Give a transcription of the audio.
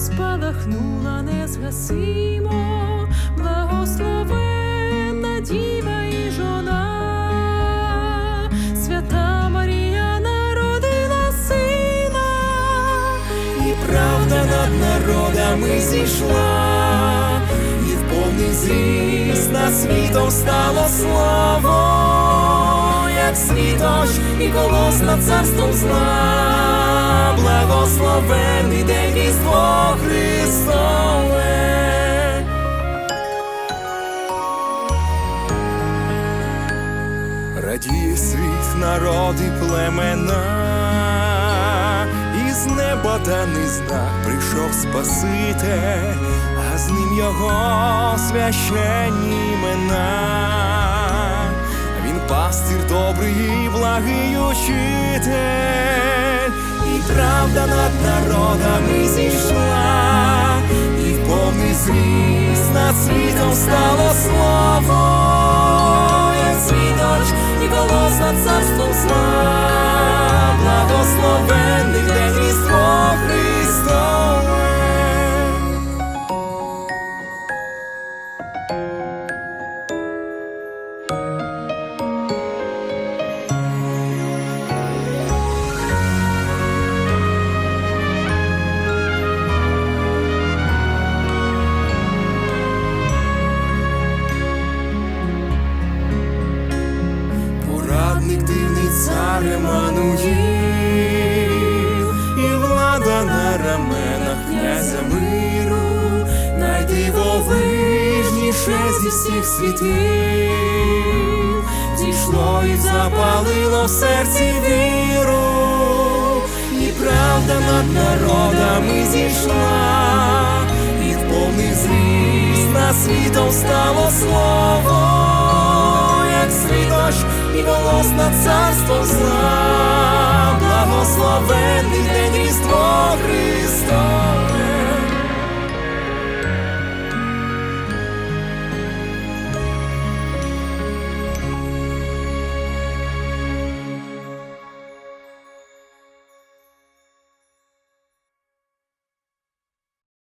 Спалахнула незгасимо, благословенна діва і жона, свята Марія народила сина, і правда над народами зійшла, і в повний зріст на світом стало слава як світоч і колос над царством зла, благословений день Різдво Христове. Радіє світ, народи племена, із неба даний знак прийшов Спаситель, а з ним його священні імена. Пастир добрий і благий учитель, і правда над народами зійшла, і в повний зріст над світом стало слово, Порадник дивний цар Еммануїл, і влада на раменах князя миру, найдивовижніше зі всіх світів, зійшло і запалило в серці віру, і правда над народами зійшла, і в повний зріст над світом стало слово і голос над царством зла, благословенний день Різдво Христове.